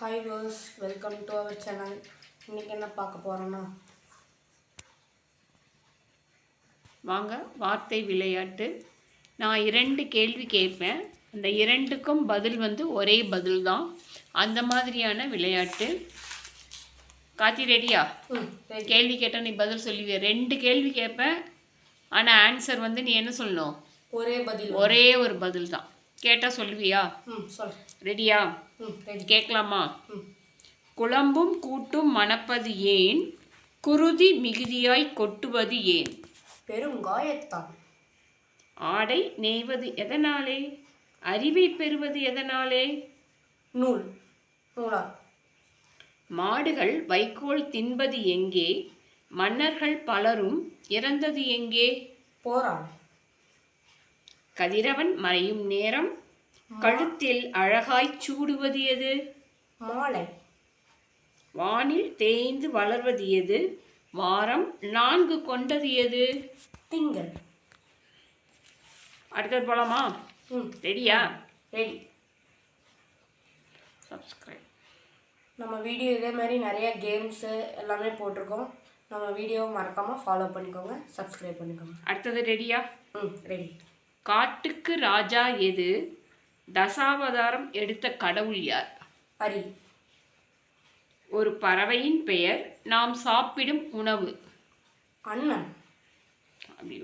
Hi views welcome to our channel இன்றைக்கி என்ன பார்க்க போகிறோன்னா வாங்க வார்த்தை விளையாட்டு. நான் இரண்டு கேள்வி கேட்பேன். அந்த இரண்டுக்கும் பதில் வந்து ஒரே பதில் தான் அந்த மாதிரியான விளையாட்டு. காத்தி ரெடியா கேள்வி கேட்டால் நீ பதில் சொல்லுவிய? ரெண்டு கேள்வி கேட்பேன். ஆனால் ஆன்சர் வந்து நீ என்ன சொல்லணும்? ஒரே பதில். ஒரே ஒரு பதில் தான் கேட்டால் சொல்லுவியா? ம் சொல். ரெடியா கேட்கலாமா? குழம்பும் கூட்டும் மணப்பது ஏன்? குருதி மிகுதியாய் கொட்டுவது ஏன்? பெருங்காயத்தான் ஆடை நெய்வது எதனாலே? அறிவை பெறுவது எதனாலே? நூல். நூலா மாடுகள் வைக்கோல் தின்பது எங்கே? மன்னர்கள் பலரும் இறந்தது எங்கே? போராள் கதிரவன் மறையும் நேரம் கழுத்தில் அழகாய்ச் சூடுவது எது? மாலை வானில் தேய்ந்து வளர்வது எது? வாரம் நான்கு கொண்டது எது? திங்கள். அடுத்தது போலாமா? ம். ரெடியா? ரெடி. சப்ஸ்கிரைப். நம்ம வீடியோ இதே மாதிரி நிறைய கேம்ஸு எல்லாமே போட்டிருக்கோம். நம்ம வீடியோவை மறக்காமல் ஃபாலோ பண்ணிக்கோங்க சப்ஸ்கிரைப் பண்ணிக்கோங்க. அடுத்தது ரெடியா? ம் ரெடி. காட்டுக்கு ராஜா எது? தசாவதாரம் எடுத்த கடவுள் யார்? அரி ஒரு பறவையின் பெயர் நாம் சாப்பிடும் உணவு. அண்ணன் அப்படி.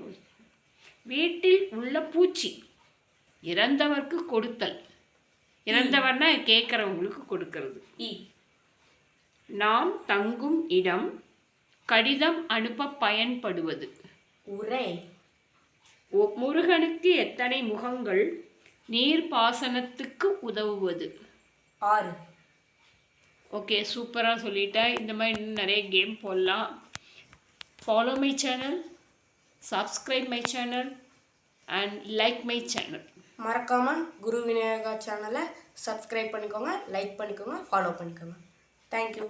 வீட்டில் உள்ள பூச்சி இறந்தவர்க்கு கொடுத்தல். இறந்தவர்னா கேட்குறவங்களுக்கு கொடுக்கறது. நாம் தங்கும் இடம் கடிதம் அனுப்ப பயன்படுவது. உரை. முருகனுக்கு எத்தனை முகங்கள் நீர்ப்பாசனத்துக்கு உதவுவது? ஆறு. ஓகே சூப்பராக சொல்லிட்டேன் இந்த மாதிரி இன்னும் நிறைய கேம் போடலாம். Follow my channel subscribe my channel and like my channel மறக்காமல் குரு விநாயகா சேனலை சப்ஸ்கிரைப் பண்ணிக்கோங்க லைக் பண்ணிக்கோங்க ஃபாலோ பண்ணிக்கோங்க. தேங்க்யூ